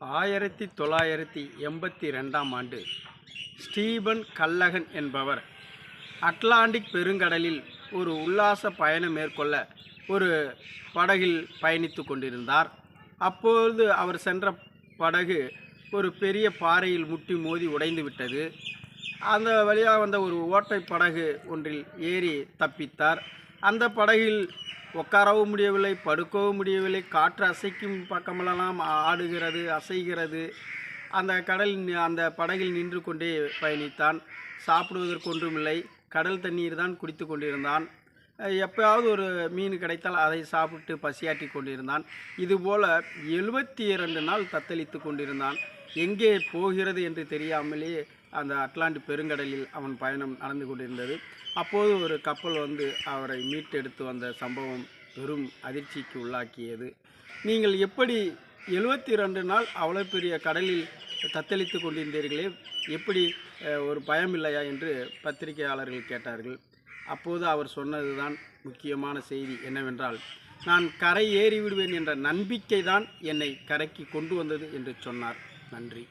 ஆயிரத்தி தொள்ளாயிரத்தி எண்பத்தி ரெண்டாம் ஆண்டு ஸ்டீபன் கல்லகன் என்பவர் அட்லாண்டிக் பெருங்கடலில் ஒரு உல்லாச பயணம் மேற்கொள்ள ஒரு படகில் பயணித்து கொண்டிருந்தார். அப்பொழுது அவர் சென்ற படகு ஒரு பெரிய பாறையில் முட்டி மோதி உடைந்து விட்டது. அந்த வழியாக வந்த ஒரு ஓட்டை படகு ஒன்றில் ஏறி தப்பித்தார். அந்த படகில் உட்காரவும் முடியவில்லை படுக்கவும் முடியவில்லை. காற்று அசைக்கும் பக்கமெல்லாம் ஆடுகிறது அசைகிறது. அந்த கடல் அந்த படகில் நின்று கொண்டே பயணித்தான். சாப்பிடுவதற்கு ஒன்றுமில்லை. கடல் தண்ணீர் தான் குடித்து கொண்டிருந்தான். எப்பயாவது ஒரு மீன் கிடைத்தால் அதை சாப்பிட்டு பசியாற்றி கொண்டிருந்தான். இதுபோல் எழுபத்தி இரண்டு நாள் தத்தளித்து கொண்டிருந்தான். எங்கே போகிறது என்று தெரியாமலே அந்த அட்லாண்டிக் பெருங்கடலில் அவன் பயணம் நடந்து கொண்டிருந்தது. அப்போது ஒரு கப்பல் வந்து அவரை மீட்டெடுத்து வந்த சம்பவம் பெரும் அதிர்ச்சிக்கு உள்ளாக்கியது. நீங்கள் எப்படி எழுபத்தி ரெண்டு நாள் அவ்வளோ பெரிய கடலில் தத்தளித்து கொண்டிருந்தீர்களே? எப்படி ஒரு பயம் இல்லையா என்று பத்திரிகையாளர்கள் கேட்டார்கள். அப்போது அவர் சொன்னதுதான் முக்கியமான செய்தி என்னவென்றால் நான் கரை ஏறிவிடுவேன் என்ற நம்பிக்கை தான் என்னை கரைக்கு கொண்டு வந்தது என்று சொன்னார். நன்றி.